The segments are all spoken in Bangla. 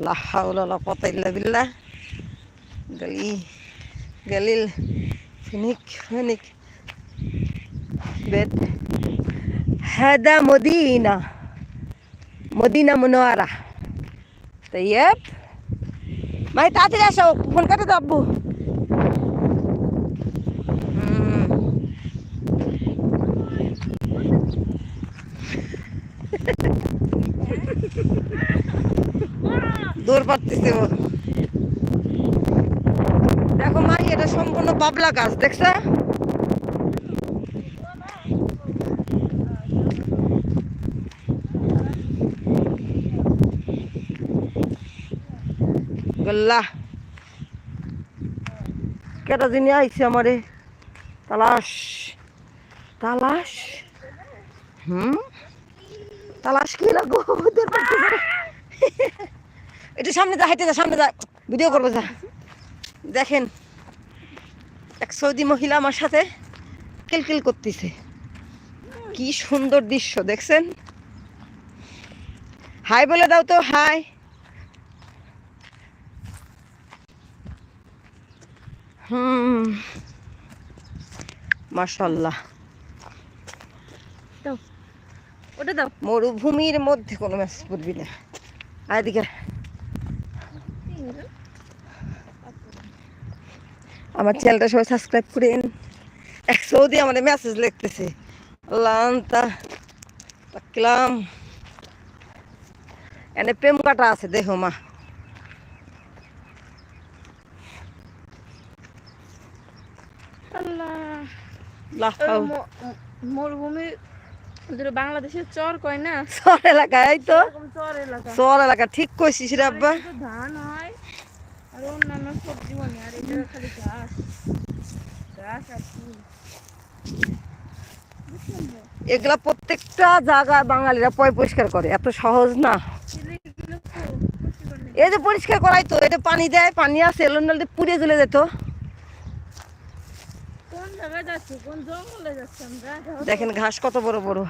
لا حول ولا قوة إلا بالله قليل قليل قال لي فينك فينك بيت هذا مدينة مدينة منورة طيب ما يتعطي شو من كده دبو দূর পারতেছে দেখো মা এটা সম্পূর্ণ বাবলা গাছ, দেখছ? কেটা দিনে আইছে আমারে? তালাশ। তালাশ? হুম? তালাশ কি লাগো একটু সামনে যা হাইটে যা সামনে যা। ভিডিও করব যা। দেখেন এক সৌদি মহিলা আমার সাথে কিলকিল করতেছে। কি সুন্দর দৃশ্য দেখছেন? হাই বলে দাও তো হাই। হুম মাশাল্লাহ। ওটা দাও। মরুভূমির মধ্যে কোনো ম্যাচ পড়বি না। আর এদিকে আমার চ্যানেলটা সবাই সাবস্ক্রাইব করেন। এক সৌদি আমাদের মেসেজ লিখতেছে তাকলাম। এনে প্রেম কাটা আছে দেখো মা। আল্লাহ। লাহ ওই ম- ম- মরুভূমি বাংলাদেশের চর কয় না? চর এই তো। চর এলাকা। চর এলাকা ঠিক কইছিস রে আব্বা। ধান হয় আর অন্যান্য সবজি বনে আর এটা খালি ঘাস। ঘাস আর ফুল এগুলা প্রত্যেকটা জায়গায় বাঙালিরা পয় পরিষ্কার করে এত সহজ না। এই যে পরিষ্কার করাই তো এটা পানি দেয় পানি আছে এলো নাহলে পুড়ে চলে যেত। কোন জায়গায় যাচ্ছে? কোন জঙ্গলে যাচ্ছে আমরা? দেখেন ঘাস কত বড় বড়।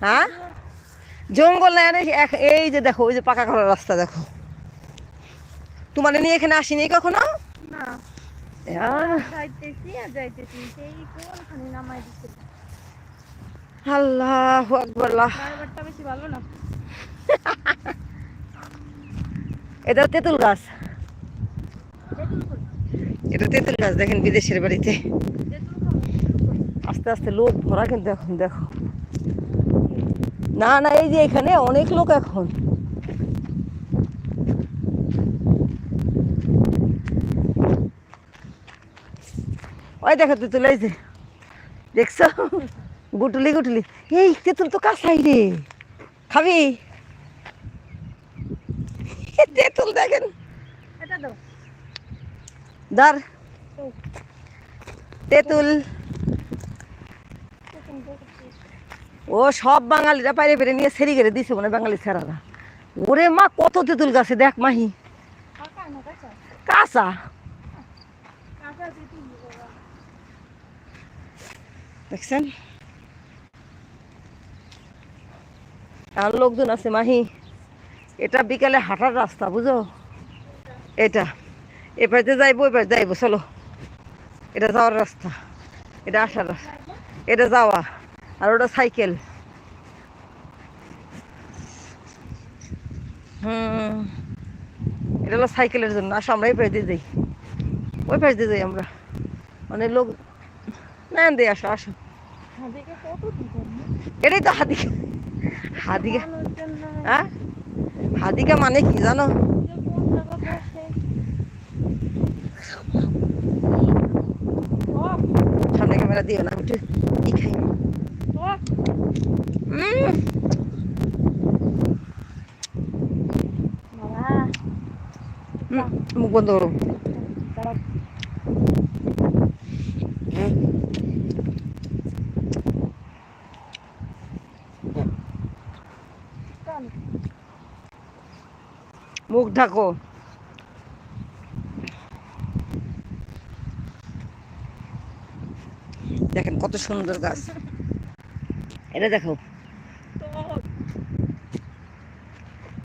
হ্যাঁ? জঙ্গল না এই যে দেখো ওই যে পাকা করার রাস্তা দেখো। তোমার নিয়ে এখানে আসিনি কখনো? না। আল্লাহ আকবার এটা তেঁতুল গাছ। গাছ দেখেন বিদেশের বাড়িতে। আস্তে আস্তে লোক ভরা কিন্তু এখন, দেখো। না না, এই যে এখানে অনেক লোক এখন। ওই দেখো তেঁতুল, এই যে। দেখছ? গুটুলি গুটুলি। এই তেঁতুল তো কাঁচাই রে। খাবি? তেঁতুল দেখেন। এটা দাও। দার তেঁতুল। ও সব বাঙালিরা পাইরে পেরে নিয়ে সেরি করে দিছে মনে বাঙালি ছেড়ারা। ওরে মা, কত তেঁতুল গাছে দেখ মাহি। কাঁচা। দেখছেন? আর লোকজন আছে মাহি। এটা বিকালে হাঁটার রাস্তা, বুঝো? এটা। এ পাশে যাইবো ওই পাশে যাইবো চলো। এটা যাওয়ার রাস্তা। এটা আসার রাস্তা। এটা যাওয়া। আর ওটা সাইকেল। হুম। এটা হলো সাইকেলের জন্য। আসো আমরা এই পাশ দিয়ে যাই। ওই পাশ দিয়ে যাই আমরা। অনেক লোক না দিয়ে আসো আসো। এটাই তো হাদিকা। হাদিকা। হ্যাঁ? হাদিকা মানে কি জানো? ক্যামেরা দিও না আমি একটু ই খাই টক উম, বাবা উম, মুখ বন্ধ করো দাঁড়াও উম, টান। মুখ ঢাকো দেখেন কত সুন্দর গাছ। এটা দেখো।